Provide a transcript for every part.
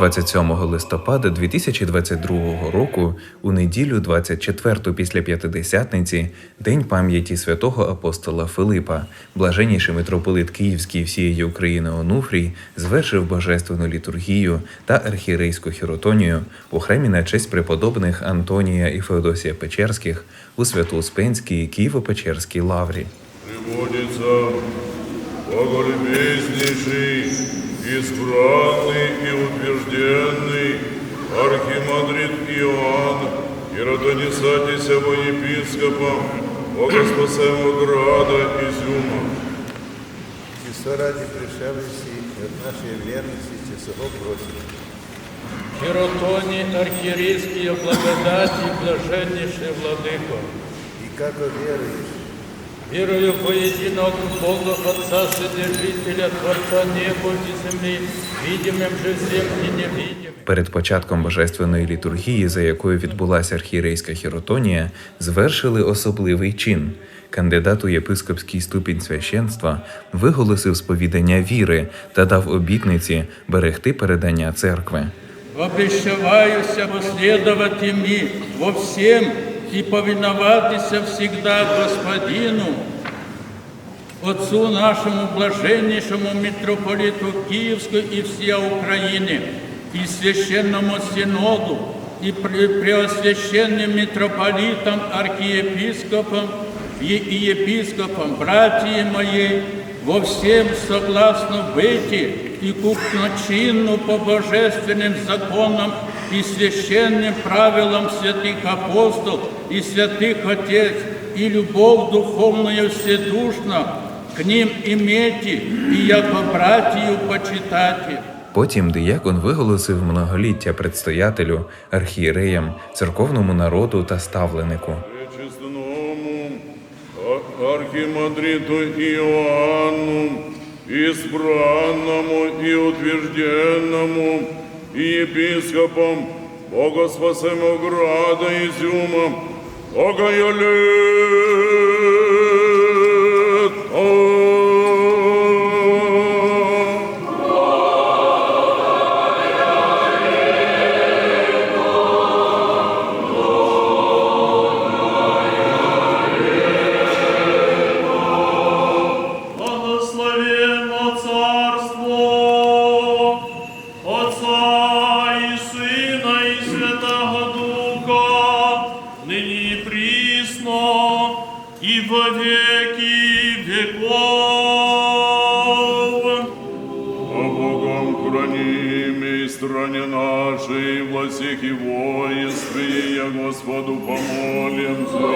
27 листопада 2022 року, у неділю 24 після П'ятидесятниці, День пам'яті святого апостола Филипа, блаженніший митрополит Київський всієї України Онуфрій звершив божественну літургію та архієрейську хіротонію у храмі на честь преподобних Антонія і Феодосія Печерських у Свято-Успенській Києво-Печерській лаврі. Боголюбезнейший, избранный и утвержденный архимандрит Иоанн, и родонесатися во епископом Богоспасаемого града Изюма. І все раді пришелиці від нашої вірності чи всього просимо. Хиротоні архиерейские благодати, блаженнейший Владыко, І як віруєш, верую по единого Бога Отца, Вседержителя, Творца неба и земли, видимым же всем и невидимым. Перед початком божественної літургії, за якою відбулася архієрейська хіротонія, звершили особливий чин. Кандидат у єпископський ступінь священства виголосив сповідання віри та дав обітниці берегти передання церкви. Обращаюся последовать ими во всем и повиноватися всегда Господину, Отцу нашему блаженнейшему митрополиту Киевской и всей Украины, и священному синоду, и пре- преосвященным митрополитам, архиепископам и и епископам, братья мои, во всем согласно быти и купночинну по божественным законам и священным правилам святых апостол и святых отец, и любовь духовную вседушно к ним имейте, и яко братью почитайте. Потім диякон виголосив многоліття предстоятелю, архієреям, церковному народу та ставленику. Пречестному а- архимандриту Иоанну, избранному и утвержденному, и епископом Богоспасаемого града Изюма, Богоюлет. Храними и стране нашей, во всех и воинстве, я Господу помолимся.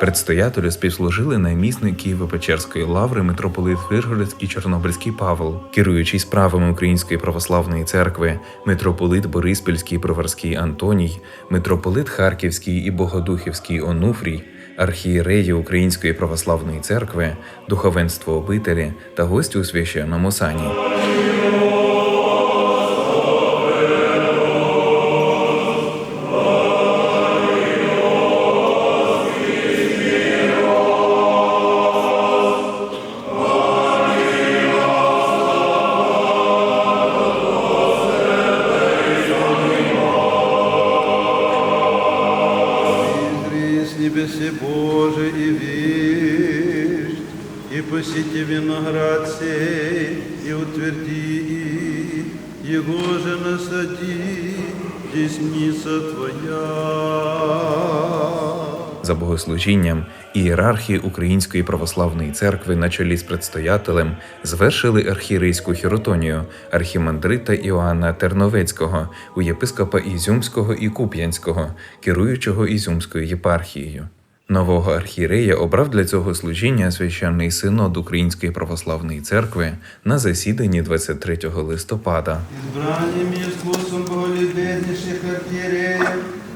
Предстоятелю співслужили намісник Києво-Печерської лаври митрополит Виргородський Чорнобильський Павел, керуючий справами Української православної церкви, митрополит Бориспільський Броварський Антоній, митрополит Харківський і Богодухівський Онуфрій, архієреї Української православної церкви, духовенство обителі та гості у священному сані. Посіті виноград сей, і утверди, Его же насади, десница Твоя. За богослужінням ієрархи Української православної церкви на чолі з предстоятелем звершили архієрейську хіротонію архімандрита Іоанна Терновецького у єпископа Ізюмського і Куп'янського, керуючого Ізюмською єпархією. Нового архієрея обрав для цього служіння священний синод Української православної церкви на засіданні 23 листопада. Избранием и искусством боголюбеднейших архиереев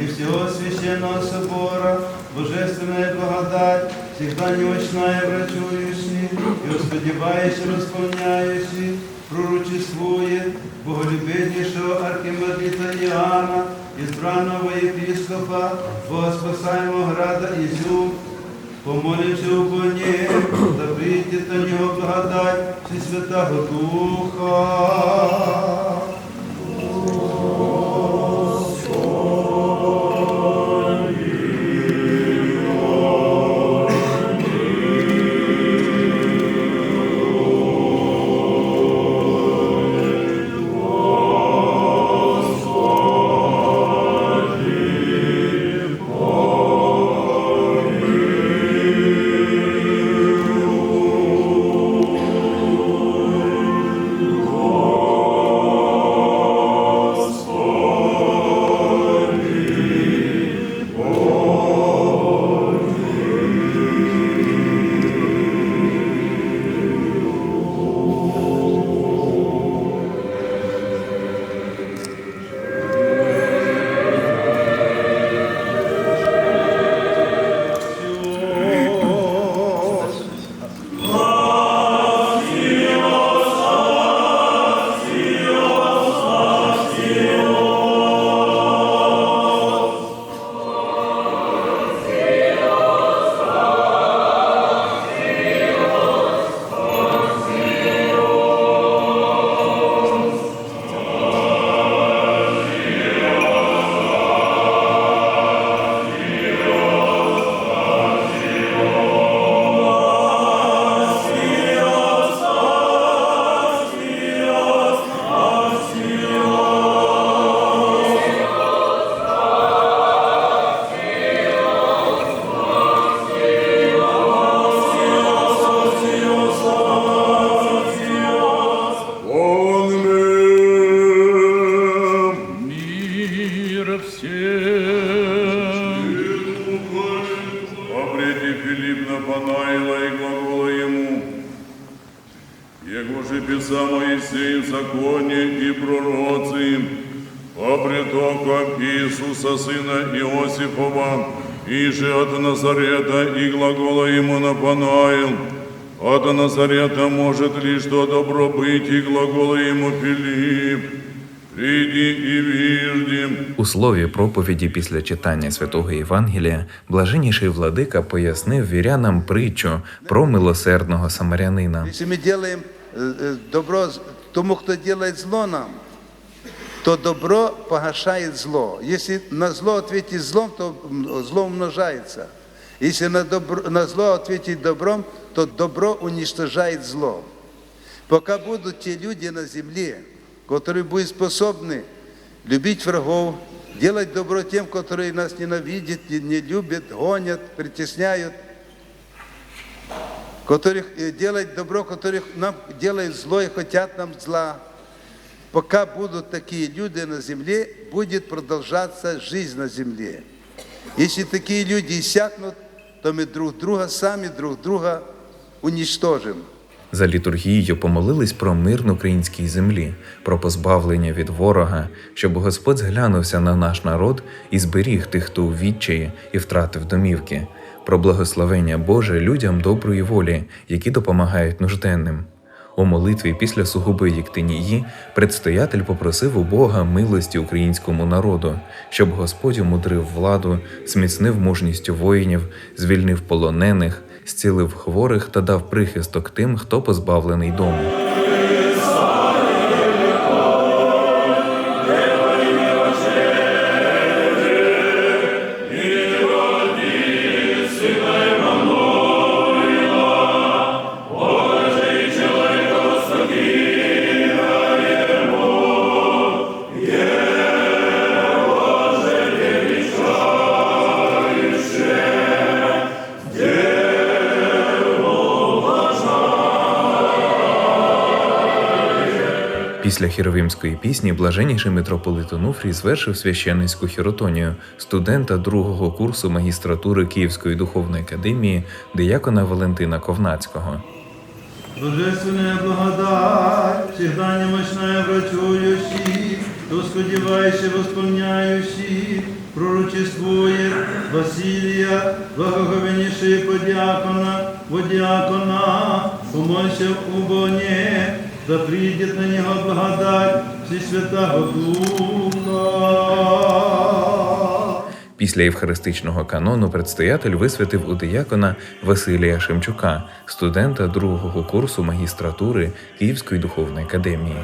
и всего священного собора, божественная благодать, всегда неочная врачующий и усподевающий, располняющий, пророчествует боголюбеднейшего архимандрита Иоанна, избранного епископа, Богоспасаемого града Изюм, Помолимся уклоним, да прийти на него благодать Всесвятого Духа. же писал Моисей в законе и пророцы, о притоках Иисуса, сына Иосифова, и же от Назарета, и глагола ему Нафанаил, от Назарета может ли что добро быть, и глагола ему Филипп, приди и вижди, У слові проповіді після читання святого Євангелія блаженніший владика пояснив вірянам притчу про милосердного самарянина. Если мы делаем э, э, добро з- тому, кто делает зло нам, то добро погашает зло. Если на зло ответить злом, то м, зло умножается. Если на, добро, на зло ответить добром, то добро уничтожает зло. Пока будут те люди на земле, которые будут способны любить врагов, делать добро тем, которые нас ненавидят, не- не любят, гонят, притесняют, которых э, делать добро, которых нам делают зло и хотят нам зла. Пока будут такие люди на земле, будет продолжаться жизнь на земле. Если такие люди иссякнут, то мы друг друга сами друг друга уничтожим. За літургією помолились про мир на українській землі, про позбавлення від ворога, щоб Господь зглянувся на наш народ і зберіг тих, хто у відчаї і втратив домівки, про благословення Боже людям доброї волі, які допомагають нужденним. У молитві після сугубої єктинії предстоятель попросив у Бога милості українському народу, щоб Господь умудрив владу, зміцнив мужністю воїнів, звільнив полонених, зцілив хворих та дав прихисток тим, хто позбавлений дому. Після хіровимської пісні блаженніший митрополит Онуфрій звершив священницьку хіротонію студента другого курсу магістратури Київської духовної академії диякона Валентина Ковнацького. Божественная благодать, всегда немощная врачующий, то сподіваючи, восполняющий, пророчествует Василия, благоговеннейший подиакона, водиакона, помойся в убоне, да придет на него благодать Всесвятого Духа. Після євхаристичного канону предстоятель висвятив у диякона Василія Шемчука, студента другого курсу магістратури Київської духовної академії.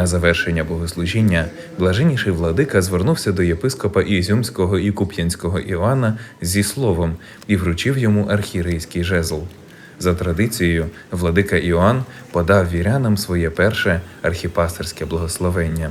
На завершення богослужіння блаженніший владика звернувся до єпископа Ізюмського і Куп'янського Івана зі словом і вручив йому архірейський жезл. За традицією, владика Іоанн подав вірянам своє перше архіпастерське благословення.